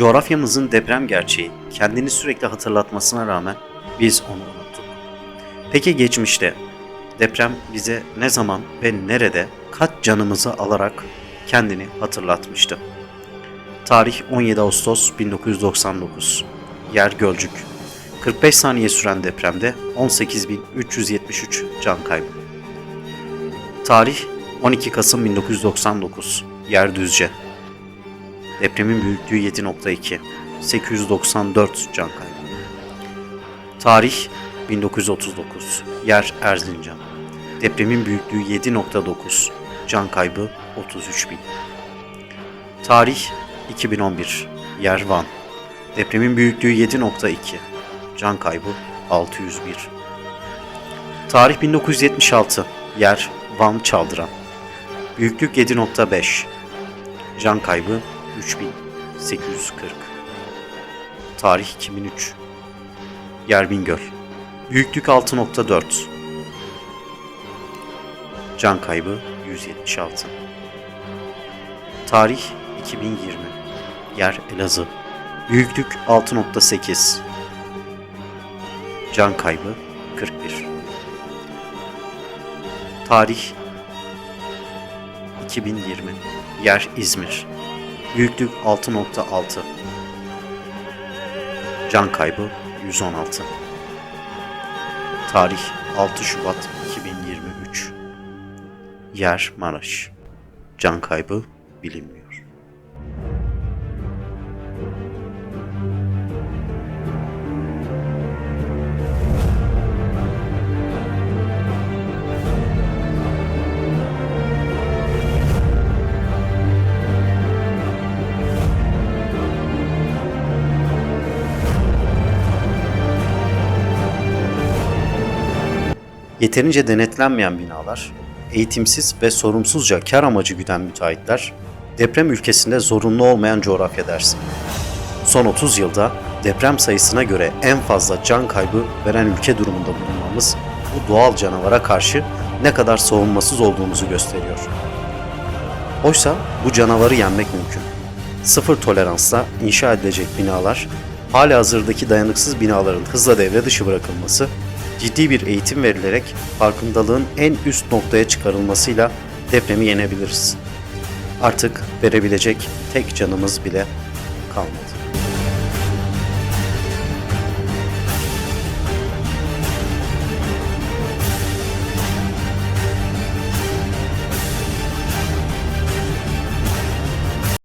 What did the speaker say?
Coğrafyamızın deprem gerçeği kendini sürekli hatırlatmasına rağmen biz onu unuttuk. Peki geçmişte deprem bize ne zaman ve nerede kaç canımızı alarak kendini hatırlatmıştı? Tarih 17 Ağustos 1999. Yer Gölcük. 45 saniye süren depremde 18.373 can kaybı. Tarih 12 Kasım 1999. Yer Düzce. Depremin büyüklüğü 7.2. 894 can kaybı. Tarih 1939. Yer Erzincan. Depremin büyüklüğü 7.9. Can kaybı 33 bin. Tarih 2011. Yer Van. Depremin büyüklüğü 7.2. Can kaybı 601. Tarih 1976. Yer Van Çaldıran. Büyüklük 7.5. Can kaybı 3840. Tarih 2003. Yer Bingöl. Büyüklük 6.4. Can kaybı 176. Tarih 2020. Yer Elazığ. Büyüklük 6.8. Can kaybı 41. Tarih 2020. Yer İzmir. Büyüklük 6.6. Can kaybı 116. Tarih 6 Şubat 2023. Yer Maraş. Can kaybı bilinmiyor. Yeterince denetlenmeyen binalar, eğitimsiz ve sorumsuzca kar amacı güden müteahhitler, deprem ülkesinde zorunlu olmayan coğrafya dersi. Son 30 yılda deprem sayısına göre en fazla can kaybı veren ülke durumunda bulunmamız bu doğal canavara karşı ne kadar savunmasız olduğumuzu gösteriyor. Oysa bu canavarı yenmek mümkün. Sıfır toleransla inşa edilecek binalar, hali hazırdaki dayanıksız binaların hızla devre dışı bırakılması, ciddi bir eğitim verilerek farkındalığın en üst noktaya çıkarılmasıyla depremi yenebiliriz. Artık verebilecek tek canımız bile kalmadı.